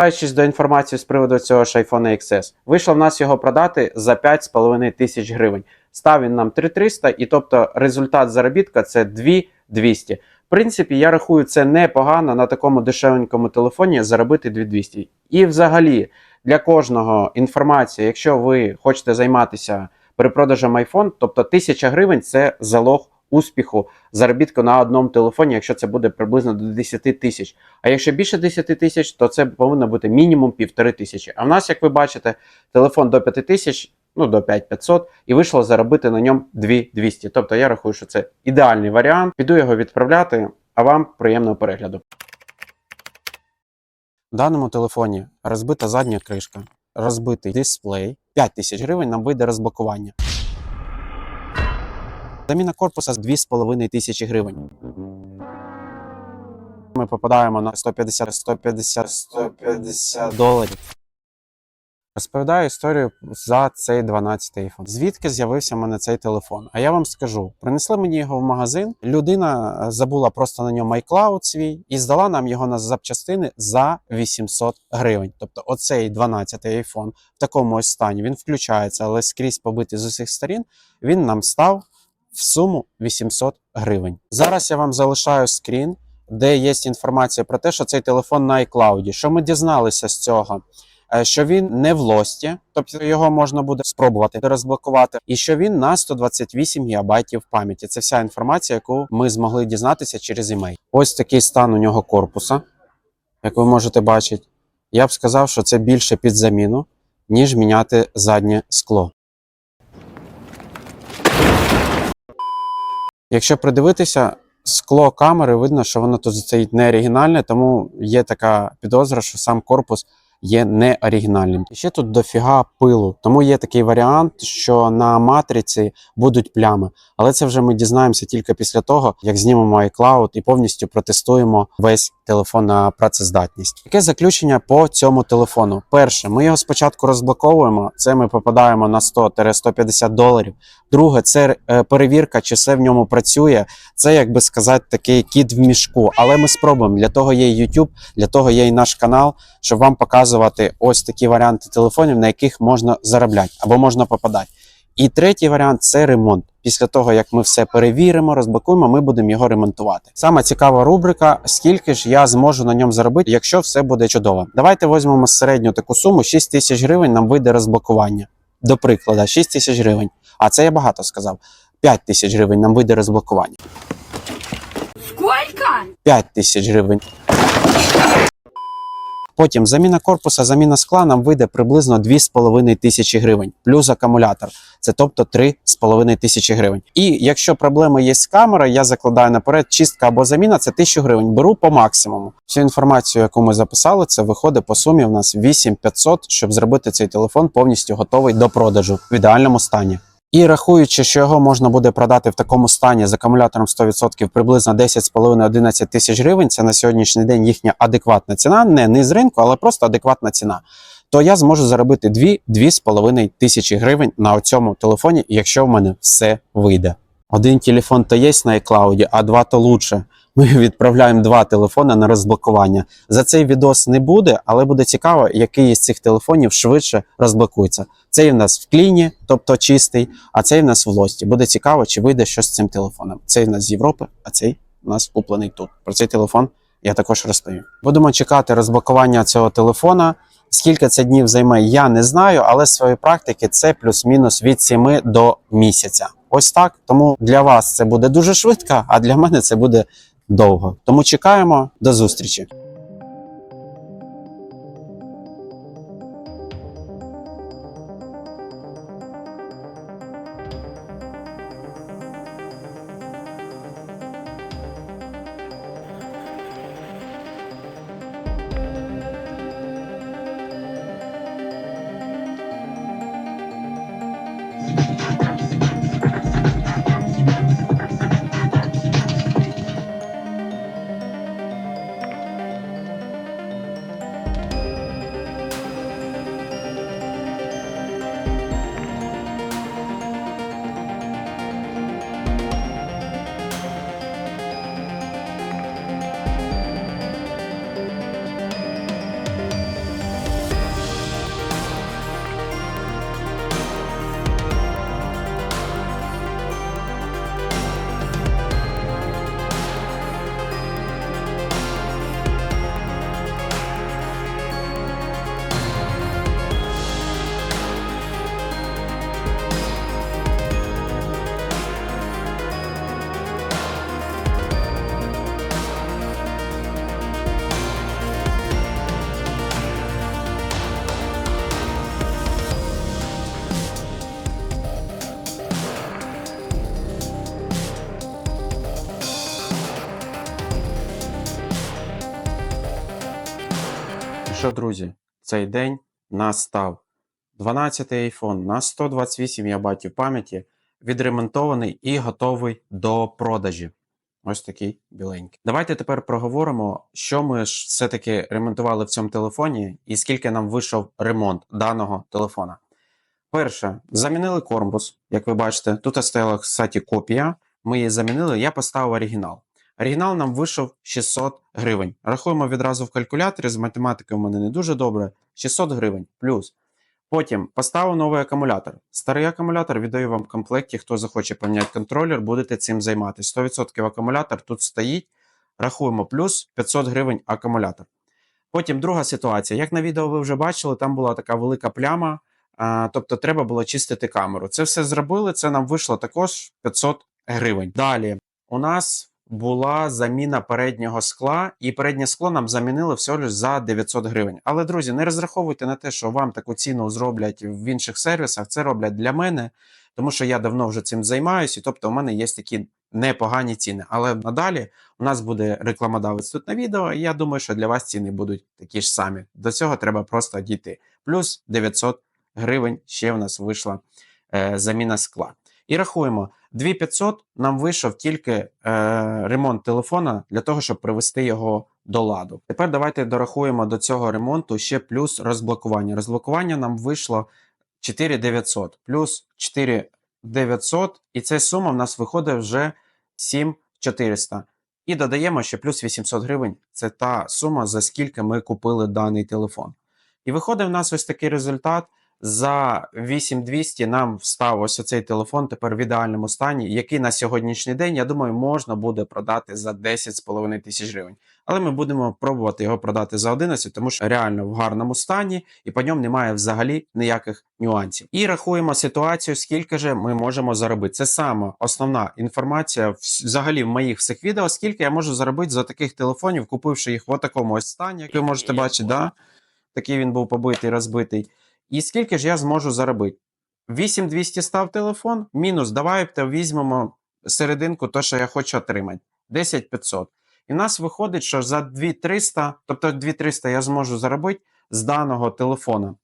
Повертаючись до інформації з приводу цього ж iPhone XS, вийшло в нас його продати за 5,5 тисяч гривень. Став він нам 3300, і тобто результат заробітка це 2200. В принципі, я рахую, це непогано на такому дешевенькому телефоні заробити 2200. І взагалі, для кожного інформація, якщо ви хочете займатися перепродажем iPhone, тобто 1000 гривень це залог успіху заробітку на одному телефоні, якщо це буде приблизно до 10 тисяч. А якщо більше 10 тисяч, то це повинно бути мінімум півтори тисячі. А в нас, як ви бачите, телефон до 5 тисяч, ну до 5500, і вийшло заробити на ньому 2200. Тобто я рахую, що це ідеальний варіант. Піду його відправляти, а вам приємного перегляду. В даному телефоні розбита задня кришка, розбитий дисплей. 5 тисяч гривень нам вийде розблокування. Заміна корпуса 2,5 тисячі гривень. Ми попадаємо на 150, 150, 150 доларів. Розповідаю історію за цей 12 iPhone. Звідки з'явився в мене цей телефон? А я вам скажу: принесли мені його в магазин. Людина е, забула просто на ньому iCloud свій і здала нам його на запчастини за 800 гривень. Тобто, оцей 12 iPhone в такому ось стані він включається, але скрізь побитий з усіх сторін. Він нам став в суму 800 гривень. Зараз я вам залишаю скрін, де є інформація про те, що цей телефон на iCloud. Що ми дізналися з цього? Е, Що він не в лості, тобто його можна буде спробувати розблокувати, і що він на 128 ГБ пам'яті. Це вся інформація, яку ми змогли дізнатися через імей. Ось такий стан у нього корпуса, як ви можете бачити. Я б сказав, що це більше під заміну, ніж міняти заднє скло. Якщо придивитися, скло камери видно, що воно тут стоїть не оригінальне, тому є така підозра, що сам корпус є не оригінальним. І ще тут дофіга пилу, тому є такий варіант, що на матриці будуть плями. Але це вже ми дізнаємося тільки після того, як знімемо iCloud і повністю протестуємо весь телефон на працездатність. Яке заключення по цьому телефону? Перше, ми його спочатку розблоковуємо. Це ми попадаємо на 100-150 доларів. Друге, це е, перевірка, чи все в ньому працює. Це, як би сказати, такий кіт в мішку. Але ми спробуємо. Для того є YouTube, для того є і наш канал, щоб вам показувати ось такі варіанти телефонів, на яких можна заробляти або можна попадати. І третій варіант це ремонт. Після того, як ми все перевіримо, розблокуємо, ми будемо його ремонтувати. Саме цікава рубрика, скільки ж я зможу на ньому заробити, якщо все буде чудово. Давайте візьмемо середню таку суму: 6 тисяч гривень нам вийде розблокування. До прикладу, 6 тисяч гривень. А це я багато сказав. 5 тисяч гривень нам вийде розблокування. Сколько? 5 тисяч гривень. Потім заміна корпуса, заміна скла нам вийде приблизно 2,5 тисячі гривень, плюс акумулятор. Це тобто 3,5 тисячі гривень. І якщо проблеми є з камерою, я закладаю наперед чистка або заміна це 1000 гривень. Беру по максимуму. Всю інформацію, яку ми записали, це виходить по сумі. У нас 8500, щоб зробити цей телефон повністю готовий до продажу в ідеальному стані. І рахуючи, що його можна буде продати в такому стані з акумулятором 100% приблизно 10,5-11 тисяч гривень, це на сьогоднішній день їхня адекватна ціна, не, не з ринку, але просто адекватна ціна. То я зможу заробити 2-2,5 тисячі гривень на цьому телефоні, якщо в мене все вийде. Один телефон то є на iCloud, а два то лучше. Ми відправляємо два телефони на розблокування. За цей відос не буде, але буде цікаво, який із цих телефонів швидше розблокується. Цей в нас в кліні, тобто чистий, а цей в нас в лості. Буде цікаво, чи вийде щось з цим телефоном. Цей в нас з Європи, а цей у нас куплений тут. Про цей телефон я також розповім. Будемо чекати розблокування цього телефона. Скільки це днів займе, я не знаю, але з своєї практики це плюс-мінус від 7 до місяця. Ось так. Тому для вас це буде дуже швидко, а для мене це буде довго. Тому чекаємо до зустрічі. Що, друзі, цей день настав. 12-й iPhone на 128 ГБ пам'яті, відремонтований і готовий до продажі. Ось такий біленький. Давайте тепер проговоримо, що ми ж все-таки ремонтували в цьому телефоні і скільки нам вийшов ремонт даного телефона. Перше, замінили корпус, як ви бачите. Тут стояла, кстати, копія. Ми її замінили, я поставив оригінал. Оригінал нам вийшов 600 гривень. Рахуємо відразу в калькуляторі, з математикою в мене не дуже добре. 600 гривень плюс. Потім поставив новий акумулятор. Старий акумулятор віддаю вам в комплекті. Хто захоче поміняти контролер, будете цим займатися. 100% акумулятор тут стоїть. Рахуємо плюс 500 гривень акумулятор. Потім друга ситуація. Як на відео ви вже бачили, там була така велика пляма, а, тобто треба було чистити камеру. Це все зробили. Це нам вийшло також 500 гривень. Далі у нас була заміна переднього скла, і переднє скло нам замінили всього лише за 900 гривень. Але, друзі, не розраховуйте на те, що вам таку ціну зроблять в інших сервісах. Це роблять для мене, тому що я давно вже цим займаюся, і тобто у мене є такі непогані ціни. Але надалі у нас буде рекламодавець тут на відео, і я думаю, що для вас ціни будуть такі ж самі. До цього треба просто дійти. Плюс 900 гривень ще в нас вийшла е, заміна скла. І рахуємо, 2500 нам вийшов тільки е, ремонт телефона для того, щоб привести його до ладу. Тепер давайте дорахуємо до цього ремонту ще плюс розблокування. Розблокування нам вийшло 4900 плюс 4900, і ця сума в нас виходить вже 7400. І додаємо ще плюс 800 гривень. Це та сума, за скільки ми купили даний телефон. І виходить в нас ось такий результат. За 8200 нам встав ось оцей телефон тепер в ідеальному стані, який на сьогоднішній день, я думаю, можна буде продати за 10,5 тисяч гривень. Але ми будемо пробувати його продати за 11, тому що реально в гарному стані і по ньому немає взагалі ніяких нюансів. І рахуємо ситуацію, скільки же ми можемо заробити. Це саме основна інформація взагалі в моїх всіх відео, скільки я можу заробити за таких телефонів, купивши їх в такому ось стані, як ви можете бачити, да? такий він був побитий, розбитий. І скільки ж я зможу заробити? 8200 став телефон, мінус, давайте візьмемо серединку, то, що я хочу отримати. 10500. І в нас виходить, що за 2300, тобто 2300 я зможу заробити з даного телефона.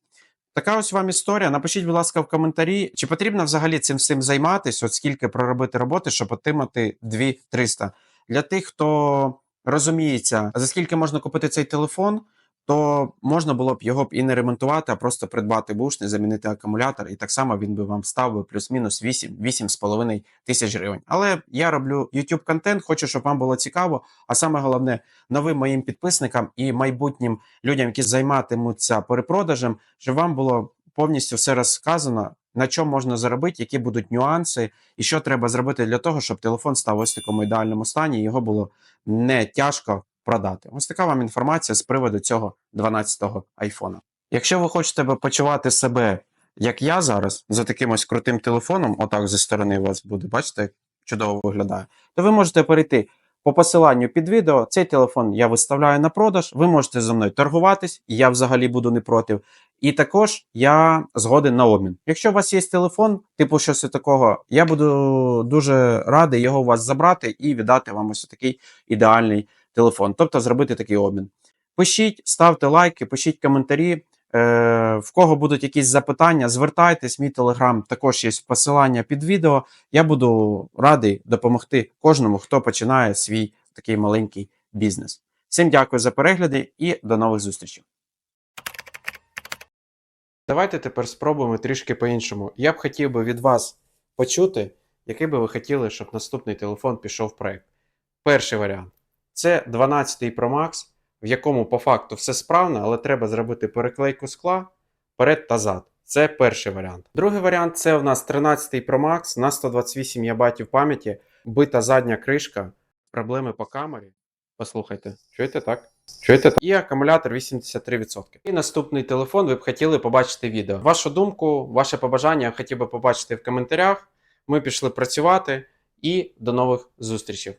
Така ось вам історія. Напишіть, будь ласка, в коментарі, чи потрібно взагалі цим всім займатися, от скільки проробити роботи, щоб отримати 2300. Для тих, хто розуміється, за скільки можна купити цей телефон, то можна було б його б і не ремонтувати, а просто придбати бушний, замінити акумулятор, і так само він би вам став би плюс-мінус 8 8,5 тисяч гривень. Але я роблю YouTube контент, хочу, щоб вам було цікаво. А саме головне, новим моїм підписникам і майбутнім людям, які займатимуться перепродажем, щоб вам було повністю все розказано. На чому можна заробити, які будуть нюанси, і що треба зробити для того, щоб телефон став ось в такому ідеальному стані, його було не тяжко продати. Ось така вам інформація з приводу цього 12-го айфона. Якщо ви хочете почувати себе, як я зараз, за таким ось крутим телефоном, отак зі сторони у вас буде, бачите, як чудово виглядає, то ви можете перейти по посиланню під відео. Цей телефон я виставляю на продаж. Ви можете зі мною торгуватись, я взагалі буду не проти. І також я згоден на обмін. Якщо у вас є телефон, типу щось такого, я буду дуже радий його у вас забрати і віддати вам ось такий ідеальний телефон, тобто зробити такий обмін. Пишіть, ставте лайки, пишіть коментарі. Е, в кого будуть якісь запитання, звертайтесь, мій телеграм також є посилання під відео. Я буду радий допомогти кожному, хто починає свій такий маленький бізнес. Всім дякую за перегляди і до нових зустрічей. Давайте тепер спробуємо трішки по-іншому. Я б хотів би від вас почути, який би ви хотіли, щоб наступний телефон пішов в проект. Перший варіант це 12 Pro Max, в якому по факту все справно, але треба зробити переклейку скла перед та зад. Це перший варіант. Другий варіант це у нас 13 Pro Max на 128 ГБ пам'яті, бита задня кришка, проблеми по камері. Послухайте, чуєте так? Чуєте так? І акумулятор 83%. І наступний телефон ви б хотіли побачити відео. Вашу думку, ваше побажання хотів би побачити в коментарях. Ми пішли працювати і до нових зустрічей.